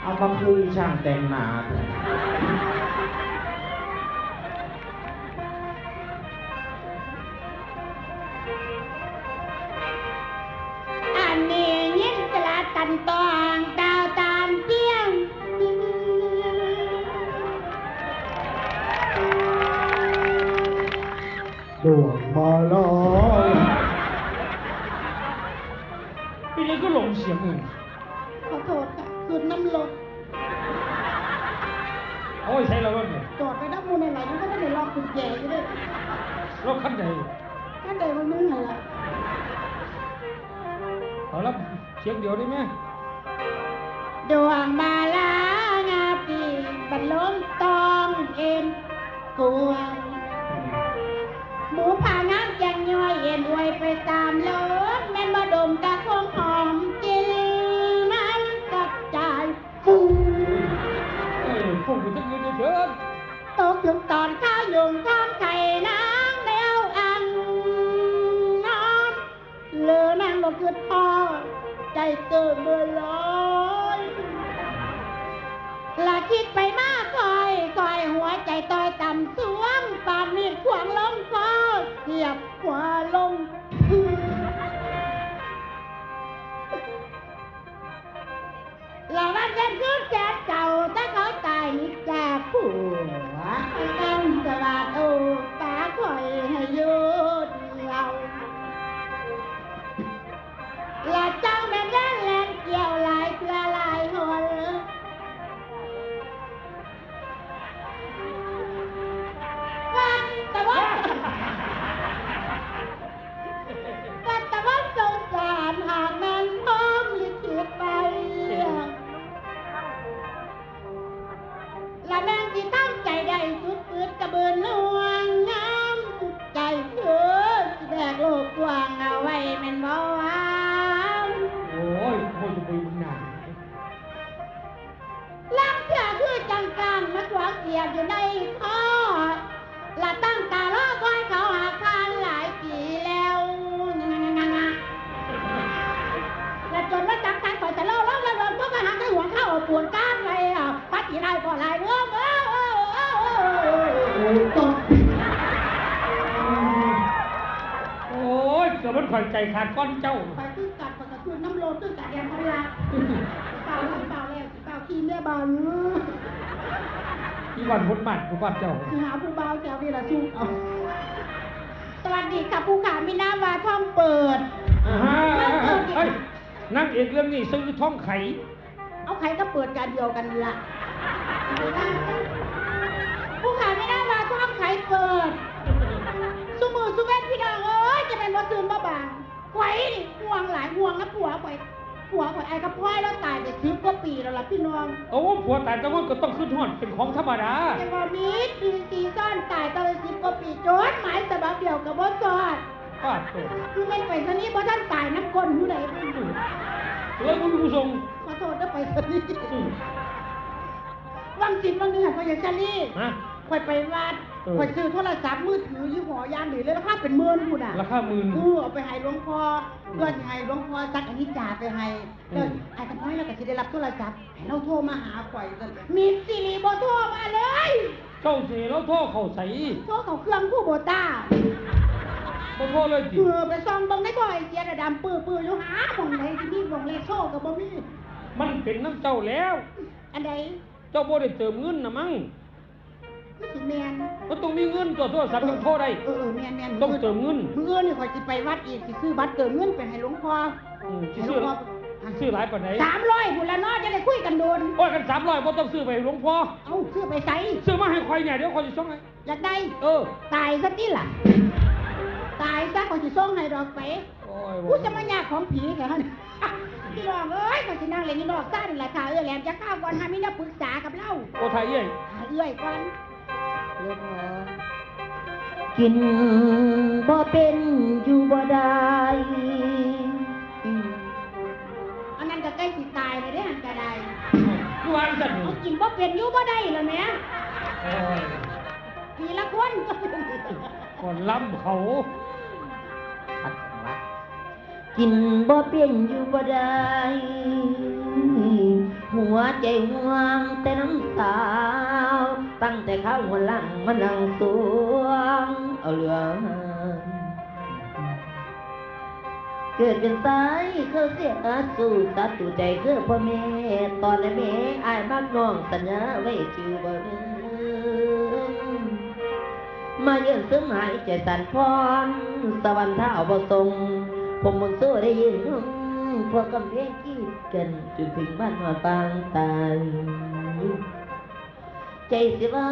เอามาคุยช่างแต่งหน้าเถอะอันนี้ยินตลาดกันตองดาวตามเตี้ยง ดวงมาลอย พี่นี่ก็หลงเสียงอื่น รถคันไหนถ้าเดินมันมึงอะไรเอาแล้วเสียงเดียวได้ไหมดวงมาลางาปีบรรลมตองเอ็นกวงหมูผางามแจงย่อยเอ็นอวยไปตามรถแม่นมาดมกะคงหอมกินมันกับจายฟูเอ้ยพวกกูต้องยืนเฉยตกถึงตอนข้าวยุงท้องไข่น กคือพ่อใจเกิดเมื่อลอยละคิดไปมากคอยคอยหัวใจต่อยต่ำสวงปานมีดขวางลมคอเทียบขวาลงพื้นละวันเย็นคืนแสนเก่าถ้าเขาตายนิจาผัวกันสวัสดโอ้ตาคอยให้ อ้ยเกิดมันข่อยใจขาดก้อนเจ้าไปตื้อกัดปกติน้ำโลนตื้อกัดแดงพลาเป่าแล้วเป่าแล้วเป่าขี้เนื้อบอลอีวันพุทธบัตรพุทธบัตรเจ้าหาผู้เบาแถวนี่ละชุกเอาสวัสดีค่ะผู้ขามีน้ำวาท่อมเปิดอ่าฮะเฮ้ยนั่งเอกเรื่องนี้ซื้อท่องไข่ เอาใครก็เปิดการเดียวกันละ อ้ยจะเป็นบ่ตื่นบ่บางไว้นี่ห่วงหลายห่วงนะผัวไว้ผัวไว้ไอ้กับพ่อยแล้วตายแต่สิบกว่าปีแล้วล่ะพี่น้องโอ้ผัวตายแต่ว่าก็ต้องขึ้นทอดเป็นของธรรมดาแต่ว่ามีปีซีซ่อนตายตอนละสิบกว่าปีโจนหมายสบับเดียวกับบ่จอดป้าดตัวคือไม่ไปสนี้เพราะท่านตายน้ำก้นผู้ใดผู้หนึ่งเลยคุณผู้ชมขอโทษนะไปสนี้อืมวังสินวังหนึ่งหันไปอย่างชาลีฮะคอยไปวัดเออ คอยซื้อโทรศัพท์มือถือยี่ห้อยานหรือเลยราคาเป็นหมื่นพุ่นอะราคาหมื่นกูเอาไปให้หลวงพ่อเพื่อนให้หลวงพ่อจักอันนี้จ่าไปให้อืเออมไอ้กระน้อยแล้วก็จะได้รับโทรศัพท์ให้เราโทรมาหาข่อยกันมีสิริบ่โทรมาเลยเจ้าเสียแล้วโทษเขาใส่โทรเขาเครื่องผู้โบต้าบ่โทษเลยจิเออไปซ่องเบังได้บ่อยเสียระดำปื้อปื้ออยู่หาหมองไหนที่นี่หมองเลขโชคกับบ่มีมันเป็นน้ำเจ้าแล้ว อันใดเจ้าบ่ได้เติมเงินนะมั้ง มันสิแมนมันต้องมีเงินตัวโทรศัพท์ต้องโทรได้ เออเออแมนแมนต้องเติมเงินเมื่อนี่ข่อยสิไปวัดอีกสิซื้อบัตรเติมเงินไปให้หลวงพ่ออืมสิให้หลซื้วองพ่อซื้อหลายปานใดสามร้อยบุละเน้อจะได้คุยกันโดน โอ้ยกัน300บ่ต้องซื้อไปให้หลวงพ่อ เอาซื้อไปใส่ซื้อมาให้ข่อยเนี่ยเดี๋ยวข่อยสิส่งให้อยากได้ เออ ตายซะที่ล่ะ ตายซะข่อยสิส่งให้ดอกไป โอ้ยกูจะมายากของผีแค่นั้นพี่น้องเอ้ยข่อยสินั่งเล่นนี่นอกซ่านี่แหละค่ะเออแหลมจะข้าวก่อนหามีน้าปรึกษากับเล่าโอ้ไทยเอ้ยหาเอื้อยก่อนเลิ กหมอกินบ่เป็นอยู่บ่ได้อืมอันนั้นก็ใกล้สิตายเลยเด้อหันก็ได้คือว่าจังเอากินบ่เป็นอยู่บ่ได้แล้วแหม่โอ้ยทีละคนก่อนล้ำเขาขัดจังหวะกินบ่เป็นอยู่บ่ได้หหัวใจห่วงแต่น้ำสาว ตั้งแต่ข้าหัวหลังมานั่งสวงเอาเรือเกิดเป็นสายเขาเสียสู่ตัดตัวใจคือพ่อแม่ตอนนั้นแม่อายมากน้องสัญญาไว้ชื่อบ่ลืมมาเยือนซึ้งหายใจสั่นพรสวรรค์เท้าบ่ทรงผมมันสู้ได้ยินพวกกำเพงกีดกันจนถึงบ้านมาปางตาย ใจสิไว้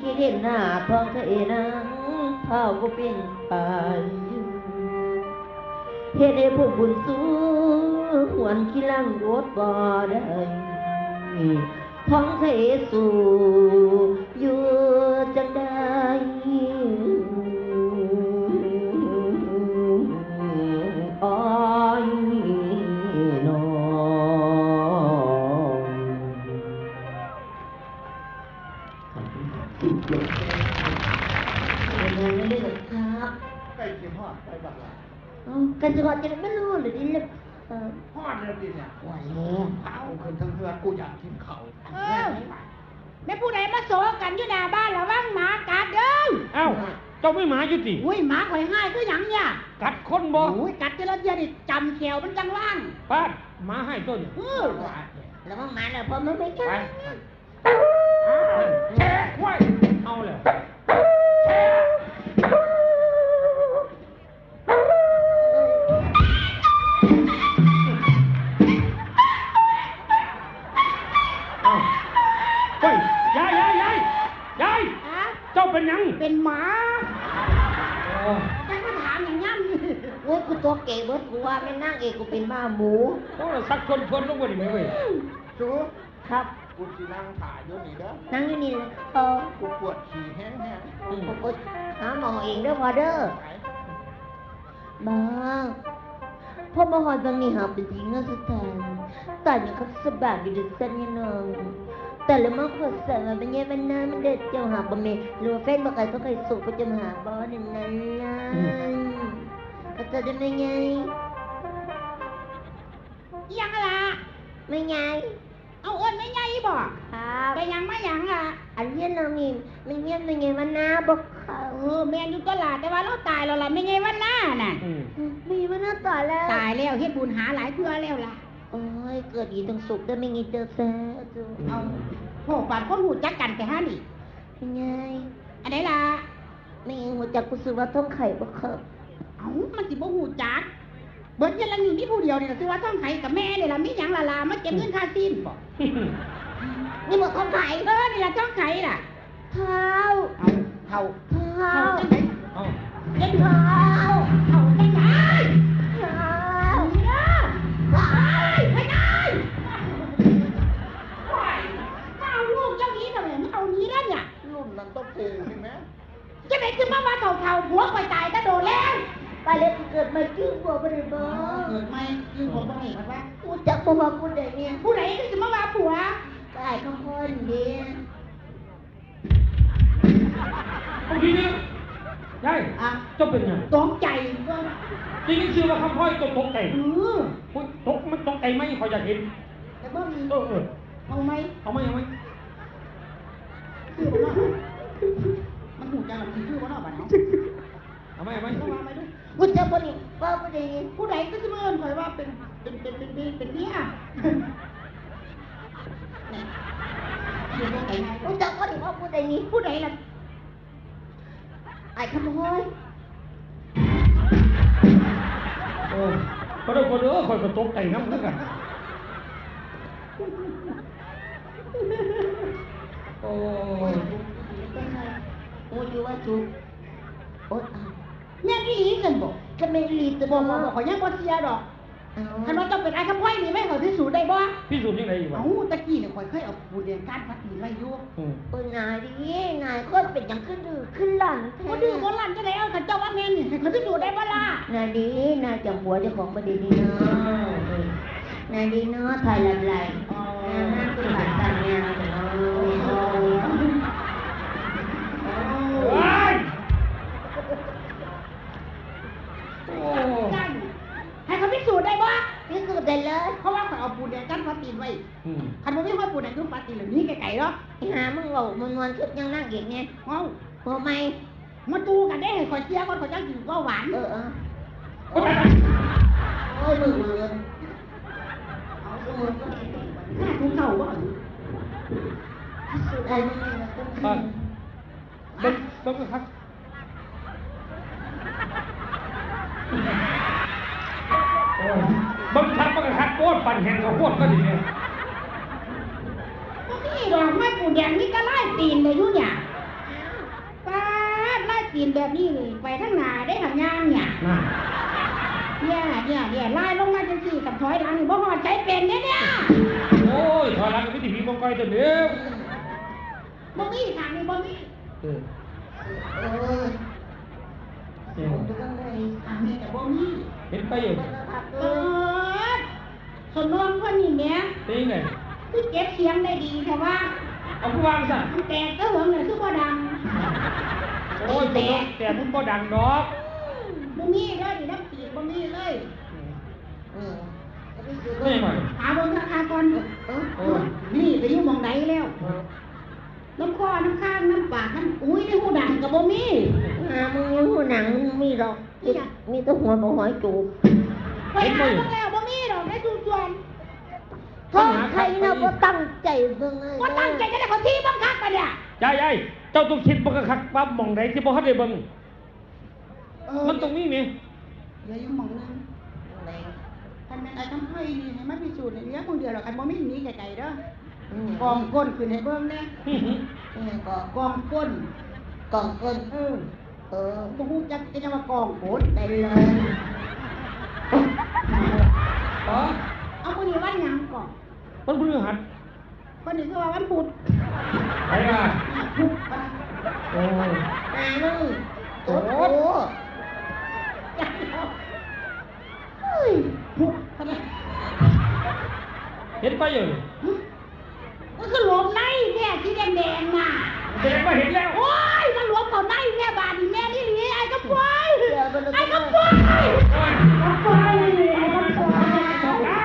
คิดเห็นหน้าท้องทะเอนังเท้าก็เป็นไปเฮ็ดให้พวกบุญสูหวนขี้ลังรถบ่ได้ท้องเทสู่อยู่ กันจะก่อนจะไม่รู้หรือดิเล็บเอ่อฮอดเลยดิเนี่ยไหวแล้วเอาขึ้นทั้งเฮือนกูอยากกินเขาวเออแม่ผู้ใดมาโซกันอยู่หน้าบ้านระวังหมากัดเด้อเอ้าเจ้าไม่หมาอยู่ติอุ้ยหมาข่อยง่ายคือหยังเนี่ยกัดคนบ่อุ้ยกัดแต่ละเดียวนี่จำแขวมันจังว่างป้าดหมาให้ต้นเออแล้วมันมาแล้วพอมันไม่ใช่ไปแชร์ไว้เอาเลย สักชนชนลงมาดิไหมเว้ยชูครับกูสินั่งถ่ายอยู่นี่เด้อนั่งอยู่นี่เลยเออกูปวดฉี่แห้งอืมผมก็หาหมอเองเด้อพอเด้อๆไหนบ้าพ่อมาหอยบางนี่หาเป็นจริงนะสุดท้ายแต่ยังเขาสบายอยู่ดึกสันยังนองแต่ละมาขวดใส่มาเป็นยังมันน้ำมันเด็ดเจ้าหาบะเมหรือว่าแฟนบอกไอ้ก็เคยสุกก็จะมาหาบอสนั่นนั่นล่ะก็จะได้ไม่ไง อิหยังล่ะไม่ไงเอาเอิ้นไม่ไงบ่ครับไปหยังมาหยังล่ะอันเนี้ยน้องนี่มันเงี้ยมันไงมันน้าบอกเขาเออแม่นอยู่ก็ล่ะแต่ว่าเราตายแล้วล่ะไม่ไงวันหน้าน่ะอืมมีมันน่าต่อแล้วตายแล้วเฮ็ดบุญหาหลายเพื่อแล้วล่ะโอ้ยเกิดอีต้องสุกได้ไม่งี้เจอแซ่จูเอาโหปาดคนหูจักกันแต่ฮะนี่เป็นไงอันไหนล่ะไม่งี้หัวจักกูซื้อว่าท้องไข่บ่ครับเอ้ามันสิบ่หูจัก เบิดเยันละนี่มีผู้เดียวนี่ล่ะคือว่าต้องไข่กับแม่นี่ล่ะมีหยังล่ะล่ะมาเก็บเงินค่าซีนบ่นี่บอกท้องไข่เออนี่ล่ะต้องไข่ล่ะเท้าเอาเท่าเท้าเท่าจังไดเอาเจ็บเท้า บ่ได้บ่เกิดไม่คือผมต้องเห็นมันว่ากูจักบ่ว่ากูได้เนี่ยผู้ใดก็จะมาว่าผัวตายข้งคนเดียวเอาทีนี้ยายอะเจ้าเป็นหยังตกใจก็จริงๆคือว่าคำพ่อยตัวตกใจเอออุ๊ยตกมันตกใจไหมขออยากเห็นแต่ว่มีเออเออเอาไหมเอาไหมเอาไหมคือผมว่ามันหูจังหรอคือว่าเราบ้านเนาะเอาไหมเอาไหมต้องว่าไหมด้วย กูจักบ่นี่ว่าบ่ได้นี่ผู้ใดก็จะมาเอินคอยว่าเป็นเป็นเป็นเป็นเป็นเป็นเนี่ยเนี่ยอยู่ตรงไหนไงกูจักบ่นี่ว่ากูได้นี่ผู้ใดล่ะไอ้ขโมยโอ้ก็ได้คนเออคอยก็ตกใจน้ำเหมือนกันโอ้ยโอ้ยอยู่ว่าจุโอ๊ยอ้าว แม่นอีหลีกันบอกจะไม่รีบจะบบออกกว่าว่าบอกขอยยังบ่เสียดอกเอาคันว่าต้องเป็นไอ้คำพ้อยนี่ไม่ขอยพิสูจน์ได้บ่พิสูจน์ยังไงอยู่วะ เอ้าตะกี้เนี่ยข่อยเคยเอาปูเรียนการพัดมีไว้อยู่อืมโอ้ยนายดินายก็เป็นอย่างขึ้นดื้อขึ้นหลังแท้บ่ดื้อบ่ลั่นจะได้เอาขันเจ้าว่าแม่นนี่ให้เขาพิสูจน์ได้บ่ล่ะนายดีนายจำหัวเจ้าของประเด็นนี้เนาะนายดีเนาะถ่ายลำไรอ๋อห้ามคือผ่านการงานเนาะ เฮ้ย โอ้นั่นให้เขาพิสูจน์ได้บ่พิสูจน์ได้เลย เพราะว่าข่อยเอาปูเรียนการพัดมีไว้อืมคันบ่มีห้อยปูนอายุปาติเหล่านี้ไกลๆเนาะไอ้หามึงเว้ามันวนชุดยังนั่งเอกไงเอ้าพอไหมมาตูกันได้ให้ข่อยเสียก่อนข่อยจังกินก็หวาน เออเออโอ้ยโอ้ยมือมือเอาสมุนหน้าทุกเท่าบ่สุดไอ้มึงนี่นะอะเบิ้งเบิ้งครับโอ้ยเบิ้งทักเบิ้งทักโคตรปั่นแหงกับโคตรก็ดีเนี่ยบ่มีดอกไม้ปูนแดงนี่ก็ไล่ตีนเลยอยู่เนี่ยป้าดไล่ตีนแบบนี้นี่ไปทั้งหน้าได้ทำย่างเนี่ยน่ะเนี่ยเนี่ยเนี่ยไล่ลงมาจังซี่กับถอยหลังนี่บ่ฮอดใจเป็นเด้เนี่ยโอ้ยถอยหลังวิธีผีมงกอยตัวเดียวบ่มีทางนี้บ่มีเออ เออเออดูกันเลยทางนี้แต่บ่มีเห็นไปอยู่เปิดสนองคนนี้แหม่ตีไงคือเก็บเสียงได้ดีแต่ว่าเอาผู้วางซะมันแตกก็เหวงน่ะคือบ่ดังโอ้ยแต่แต่มันบ่ดังดอกบ่มีเลยนี่น้ำปีกบ่มีเลยเออไม่ไหวหาเบิ่งราคาก่อนเออโอ้ยนี่ไปอยู่หม่องใดแล้ว น้ำคอน้ำข้างน้ำปากน้ำอุ้ยในหูดังก็บ่มีหามึงยังหูหนังมีดอกมีแตัวหัวบ่หอยจูบไปหาเบิ่งแล้วบ่มีดอกในทุกส่วนท้องใครน่ะบ่ตั้งใจเบิ่งเลยบ่ตั้งใจจะได้คนที่บังคับปะเนี่ยยายยายเจ้าต้องคิดบ่กะคักว่าหม่องใดที่บ่ทันได้เบิ่งเออมันตรงนี้นี่เหลืออยู่หม่องหนึงคันแม่นไอ้ทำไผนี่ให้มันพิสูจน์ในเนี้ยคนเดียวหรอกคันบ่มีหนีไกลๆเด้ออืม กองก้นขึ้นให้เบิ่งแน่อื้อหือเออก็กองก้นกล่องก้นเออเออบ่ฮู้จักจะว่ากองโกนได้เลยอ๋อเอามื้อนี้วันหยังก่อนมันพฤหัสวันนี้คือว่าวันพุธไปอะพุธปะโอ้ยหามึงโอ้โหจักแล้วเฮ้ยพุธปะเนี่ยเห็นไปอยู่นี่ มันคือหลวมในแม่ที่แดงๆน่ะแสดงว่าเห็นแล้วโอ้ยมันหลวมเข้าในแม่บาดนี่แม่นี่หลีไอ้กระปอยเดี๋ยวมันไอ้กระปอยโอ้ยกระปอยไอ้กระปอยอะ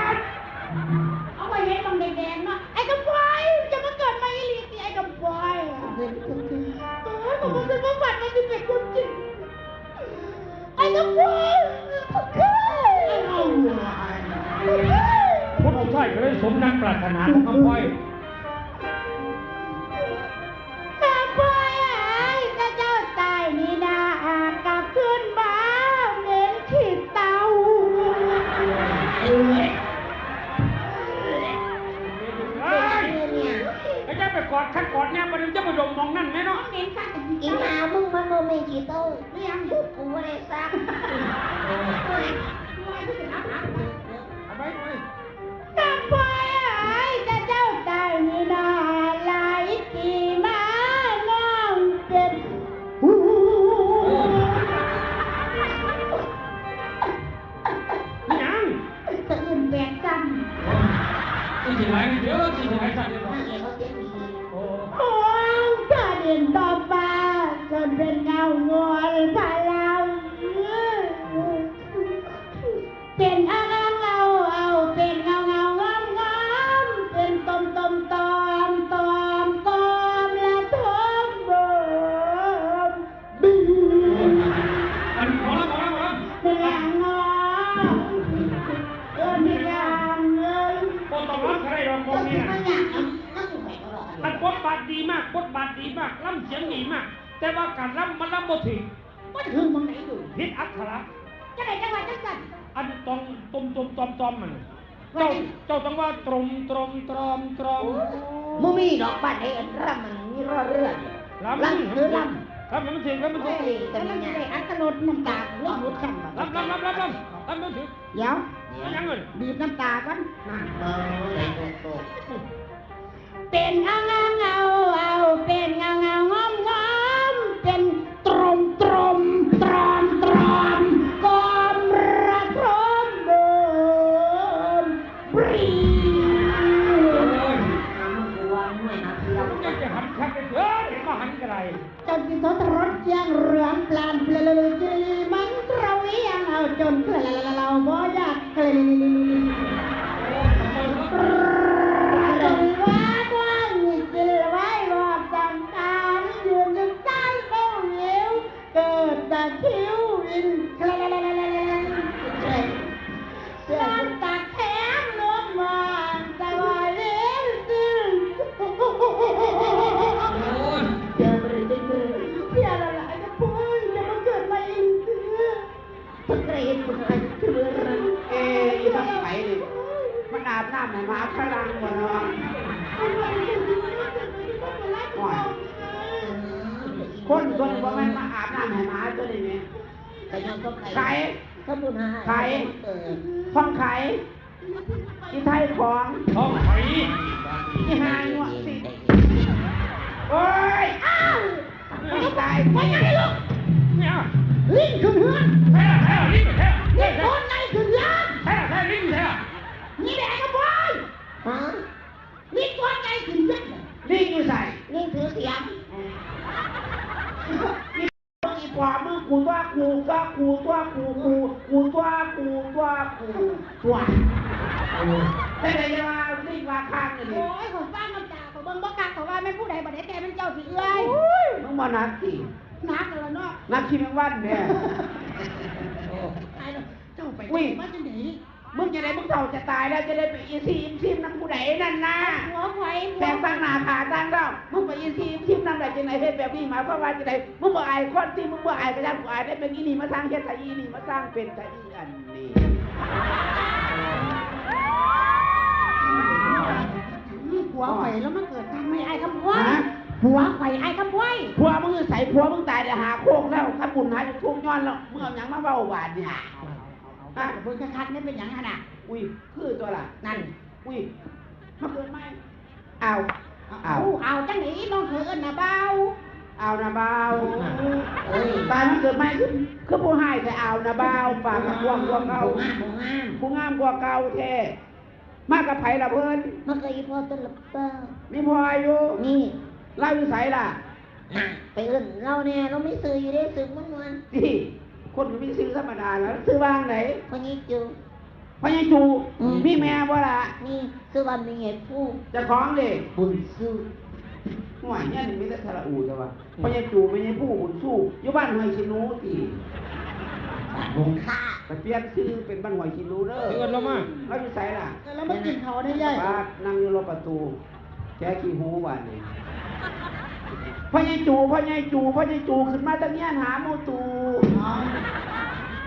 เอาไปเห็นตรงแดงๆเนาะไอ้กระปอยจะมาเกิดมาอีหลีสิไอ้กระปอยเป็นจริงโอ้ยผมเป็นความฝันมันจะเป็นความจริงไอ้กระปอยเอาพุทธชายก็เลยสมนักปรารถนาของคำ ดีมากบทบาทดีมากล่ำเสียงดีมาก แต่ว่าการล่ำมันล่ำบ่ถึงว่าถึงมึงไหนอยู่พิษอักขระจะไหนจังหวัดจังสันอันตองตมตมตอมตอมมันเจ้าเจ้าต้องว่าตรงตรงตรอมตรอมมึงมีดอกบ้านไอ้อันร่ำมันมีรอเรือล่ำร่ำคือร่ครับมันถึงครับมันำถึเฮ้งยแต่กันมันเนี่จะยได้อัตโนดน้ำตาเรื่องรถขันแบบล่ำล่ำล่ำล่ำล่ำล่ำมันถึงเดี๋ยวมันยังเงินบีบน้ำตาก่อนเออเลยโตเป็นเงาเงาเงาเอา ปลานเปลลจีมันเราเวียงเอาจนเปลเราบ่อยากเกล หมาฝรั่งบ่เนาะคนคนบ่แม่นมาอาบน้ำให้หมาตัวนี้แหมแต่ยังก็ไข่ไข่ถ้าบุญหาไข่เองไข่ที่ไทยของท้องหอยที่หางวสิโอ้ยอ้าวไม่ตายไม่ไงลูกเนี่ยลิงขึ้นเฮือนแท้แท้ลิ้นแท้ลิแท้งคนไหนขึ้นเฮือนแท้แท้ลิ้นแท้นี่แดงกระบอ ฮะลิงคนไหนขึ้นเฮือนลิงอยู่ใส่ลิงถือเสียงอีกว่ามือกูตัวกูตัวกูตัวกูกูกูตัวกูตัวกูตัวแต่ไหนจะมาลิงมาข้างกันโอ้นี่ยของฟ้ามันจ่าของเบิ่งบ่กักของว่าแม่นผู้ใดบ่ได้แต่เป็นเจ้าสิเอื้อยมึงมานักสินักแล้วเนาะนักขี้แมงวันเนี่ยตายแล้วเจ้าไปอุ้ย มาจังได๋มึงจะได้มึงเท่าจะตายแล้วจะได้ไปอีซีอิมซิมนักผู้ใดนั่นนะหัวไฟแสงตั้งหน้าขาตั้งเรามึงไปอีซีอิมซิมนั่งได้จะไหนเฮ็ดแบบนี้หมายความว่าจะไหนมึงบ่อายคนที่มึงบ่อายกระยันกูอายได้เป็นอีนี่มาสร้างเฮ็ดไทยอีนี่มาสร้างเป็นไทยอีอันนี้หัวไฟแล้วมันเกิดทางไม่อายคำพ้อยหัวไฟอายคำพ้อยผัวมึงใส่ผัวมึงตายเดี๋ยวหาโคกแล้วถ้าบุญหาจะทุกย้อนแล้วมึงเอาหยังมาเว้าหวานเนี่ย อะเบิ่งคักๆนี่เป็นหยังหั่นน่ะ อุ้ยคือตัวล่ะ นั่น อุ้ยมาเกิดไหมเอาเอาเอาเอาจังไหนน้องเขยเอิ้นน่ะเบาเอานะเบาเอ้ยตายมันเกิดไหมคือคือผู้ให้แต่เอานะเบาปากกับกวางกว่าเก่าบ่งามบ่งามผู้งามกว่าเก่าแท้มากกับไผละเพิ่นมันก็อีพอต้นละเป้ามีพออยู่นี่เล่าอยู่ไสล่ะน่ะ ไปเอื่นเราเนี่ยเราไม่ซื้ออยู่ได้ซื้อมันวันที่ คนก็มีซื้อธรรมดาแล้วซื้อวางไหนพอนี้จูพญาจูอืมมีแม่บ่ล่ะนี่ซื้อวันมีเหตุผู้เจะคล้าของเด็บุญซื้อห่วยเนี่ยนี่มีแต่สระอูแต่ว่าพญาจูไม่ใช่ผู้บุญสู้อยู่บ้านหอยชินูตีบุญค่าไปเปลี่ยนชื่อเป็นบ้านหอยชินูเด้อเกินแล้วมาเราอยู่ไสล่ะแล้วมากินเขาได้ยัยบาดนั่งอยู่รอบประตูแกขี้หูหวานนี่ พญาจูพญาจูพญาจูขึ้นมาตะเงียนหาหมูตู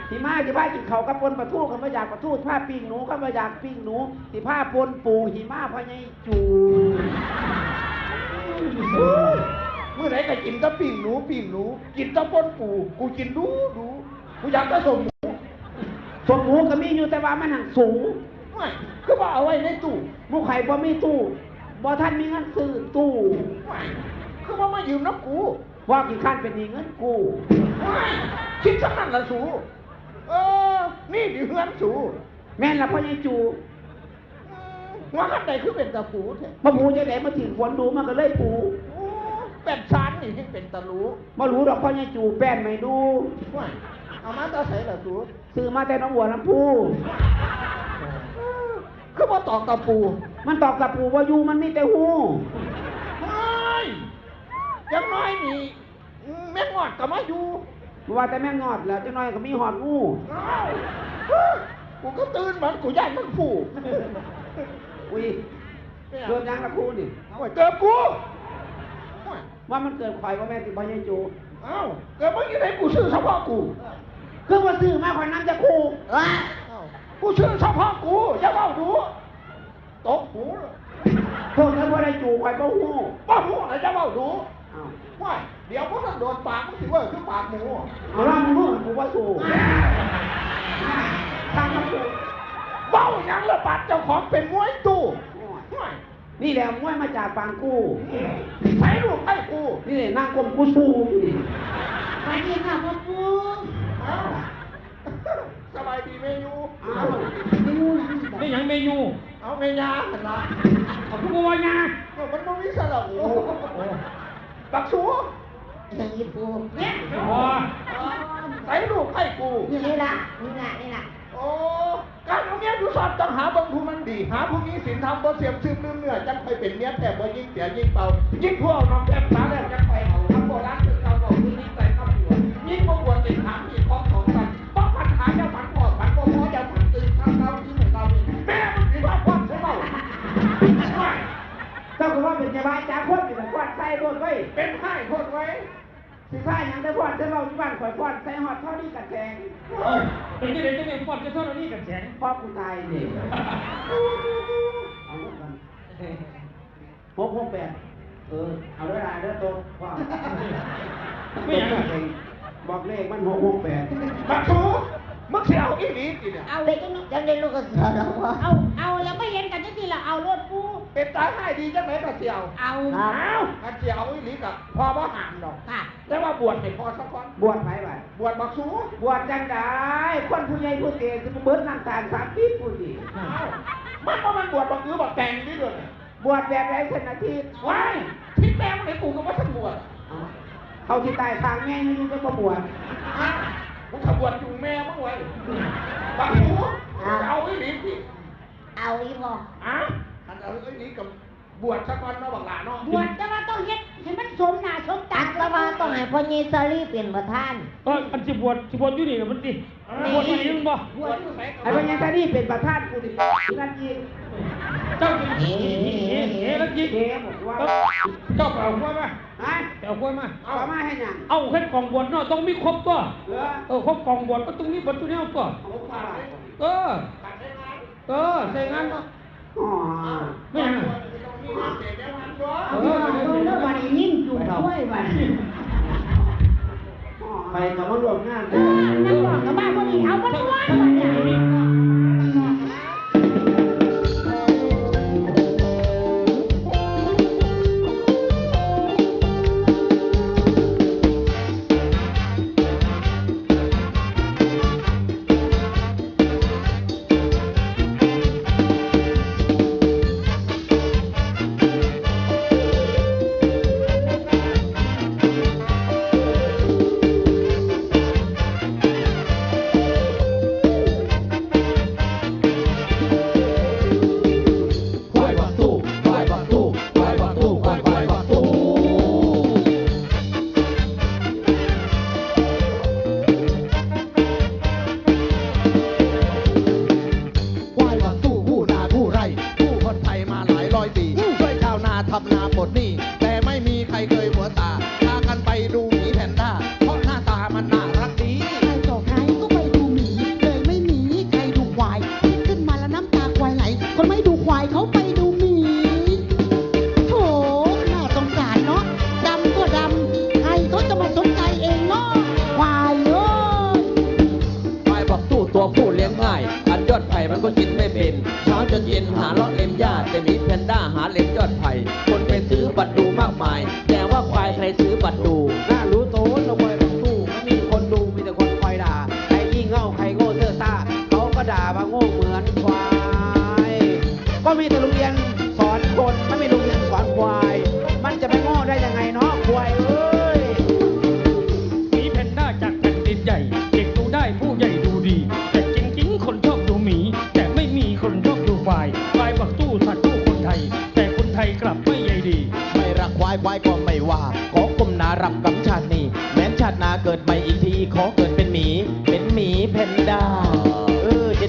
ที่มาที่ผ้ากินเขาวกับปนปลาทูเขามาอยากปลาทูผ้าปิ้งหนูเขามาอยากปิ้งหนูที่ผ้าปนปูหิมาพญาจูเมื่อไหร่ก็กินแตะปิ่งหนูปิ่งหนู กินแตะป้นปูกูกินดูดูกูอยากจะสมหมูสมหมูก็มีอยู่แต่ว่ามันหังสูงไม่คือว่าเอาไว้ในตู้หมูไข่บ่มีตู้บ่ท่านมีเงินซื้อตู้ไม่ คือว่ามายืมน้ำกู ว่ากี่ขั้นเป็นหนี้เงินกู้ไม่คิดสักนั่นละสูเออ นี่ดิเฮือนสูแม่นละพ่อยังจูอืมว่าขั้นใดคือเป็นตะปูเถอะมาหมูจะได้มาถึงฝนดูมันก็เลยปูโอ้เป็นชั้นนี่ให้เป็นตะลูมารู้ดอกพ่อยังจูแป้นไม่ดูไม่เอามาตาใส่ละสูซื้อมาแต่หน้องบัวลำพูเออคือว่าตอกตะปู มันตอกตะปูว่าอยู่มันมีแต่หูไม่ ยังน้อยนี่แม่งอดกับมาอยู่ว่าแต่แม่งอดแล้วจังน้อยก็มีหอดงูอ้าวเฮ้ยกูก็ตื่นมันกูย่านมันผูกอุ้ยเกิดยังละคูนี่เอาไว้เกิดกูโอ้ยว่ามันเกิดข่อยว่าแม่ติพ่อยังจูเอ้าเกิดเมื่อกี้ไหนกูซื้อเฉพาะกูคือว่าซื้อมาข่อยน้ำจะคูว้าเอ้ากูซื้อเฉพาะกูอย่าเล่าดูตกหูเลยโทษนะพ่อได้จูข่อยบ่หูป้าหูอะไรจะเล่าดูอ้า วว้ายเดี๋ยวพวกมันโดนปากมันสิเว่าคือปากหมูเอาล่ะมึงรู้กูว่าสู้ทางมาสู้เบ้าหยังละปัดเจ้าของเป็นมวยตู้ว้ายนี่แหละมวยมาจากปางกู้ใส่ลูกให้กู นี่แหละนางกลมกูสู้นี่สวัสดีค่ะพ่อปูเอ้าสบายดีเมยูอ้าวไม่รู้นะนี่บอกไม่หยังเมยูเอาเมยาเห็นละขอบคุณว่าไงก็มันต้องมีสระอูปักสู อย่างอีปูเนี่ยอ๋อใส่ลูกให้กู นี่ล่ะนี่ล่ะนี่ล่ะโอ้การเอาเมียดูสอดต้องหาเบางผู้มันดี หาผู้มีศีลธรรมบ่เสียมซึมลืมเนื้อจังไปเป็นเมียแต่บ่ยิ่งเสียยิ่งเป่ายิ่งพวกน้องแก้มสาแล้วจังไปเอาทำโบราณคือเขาบอกคือยิ่งใส่ข้าวหัวยิ่งบ่ควรติดถามอีกของของกันต้องปัญหาจะฝันปอดฝันบ่พอจะฝันตื่นทำเก่าที่เหมือนเก่านี่แม่มันสิว่าความใช่เปล่าไม่เจ้าก็ว่าเป็นยาบาจ้าคนอยู่แต่ควันใส่รถไว้เป็นไห้โคตรไว้ สิซ่าหยังได้พอนจะเล่าที่บ้านข่อยพอนใส่หอดเท่านี้กันแทงเอ้ยเป็นที่ไหนจะเป็นปอดจะเท่านี้กันแข็งพ่อกูตายนี่เอาหกหกแปดเออเอาด้วยลายเด้อโตว่าไม่อย่างนั้นบอกเลขมันหกหกแปดบักชูมึงสิเอาอีหลีสิเนี่ยเอาเด็กจังได้ลูกกระเสือแล้ววะเอาเอาแล้วไม่เห็นกันจัง ซี่ล่ะเอารถปูเป็นตายให้ดีจังไหนก็เสียวเอาครับอ้าวถ้าเสียวอีหลีกับพอบ่ห่างดอกค่ะแต่ว่าบวชให้พอสักก่อนบวชไหมวะบวชบักชูบวชจังได้คนผู้ใหญ่ผู้เตะจะมาเบิดน้ำตาลสามปีผู้ดีอ้าวมันว่ามันบวชบักอื้อบักแตงนี่ด้วยเนี่ยบวชแบบไรชนะทีว้ายทิศแมวไหนกูก็ว่าท่านบวชเขาที่ตายทางแม่ให้ลูกก็มาบวชอ้าวกูถ้าบวชอยู่แม่มึงไว้บักชูเอาอีหลีสิ เอาอีบ่อ้าวอันเอาอีหลีกับบวชสักวันเนาะบักหลาเนาะบวชแต่ว่าต้องเฮ็ดให้มันสมหน้าสมตาตักละว่าต้องให้พ่อเยซารีเป็นประธานเอออันสิบวชสิบวชอยู่นี่กับมันดิบวชอยู่นี่มันบ่บวชอยู่ไหนไอ้พญาตานี่เป็นประธานกูดินั่นยิงเจ้าจะเอ๋เอ๋เอ๋แล้วยิงเก๋บอกว่าเจ้าเปล่าควายมาฮะเปล่าควายมาเอามาให้ยังเอาแค่กล่องบวชเนาะต้องมีครบตัวเหลือเออครบกล่องบวชก็ต้องมีบวชตัวนี้ตัวเอาไปเออ เออใส่งานเนาะอ๋อไม่ยังอะเอาเออเอาแล้ววันนี้นิ่มจุ่มถ้วยวันนี้ไปกับมารวมงานเออนักบอกกับบ้านพวกนี้เอามันว่าวันนี้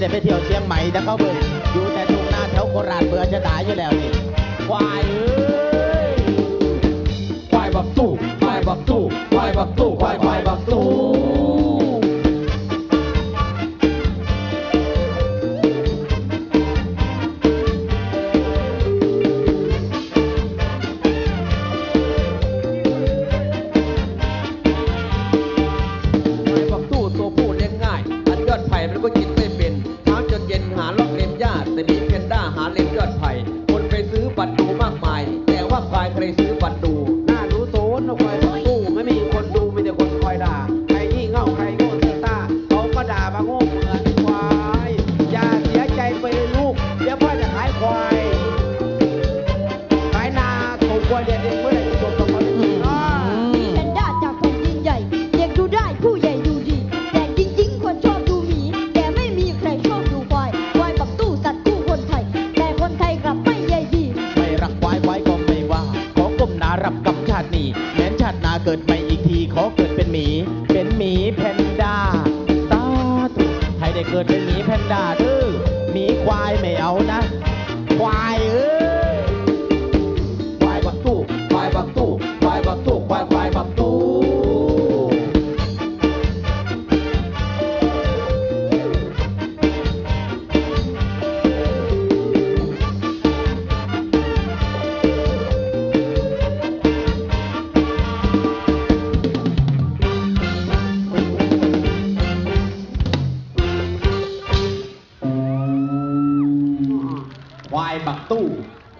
ได้ไปเที่ยวเชียงใหม่แต่เขาเบื่ออยู่แต่ทุ่งนาแถวโคราชเบื่อจะตายอยู่แล้วนี่ควายเอ้ยควายบักตู้ควายบักตู้ควายบักตู้ควาย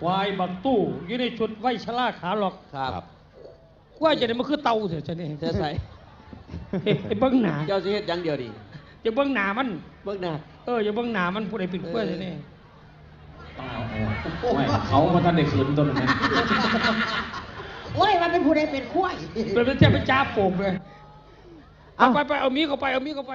ควายบักตู้อยู่ในชุดไว้ชะล่าขาหลอกครับ ควายจะได้มาคือเตาเถอะจะนี่เธอใส่เฮ้ยไอ้เบิ้งหนาเจ้าสิเฮ็ดอย่างเดียวดิจะเบิ้งหนามัน เบิ่งหน้า เอออย่าเบิ้งหนามันผู้ใดเป็นควายจะนี่เขามาท่านได้ขืนตัวนั้นโอ้ย มันเป็นผู้ใดเป็นขั้วเป็นจะไปจ้าโป่งเลยเอาไปไปเอามีเข้าไปเอามีเข้าไป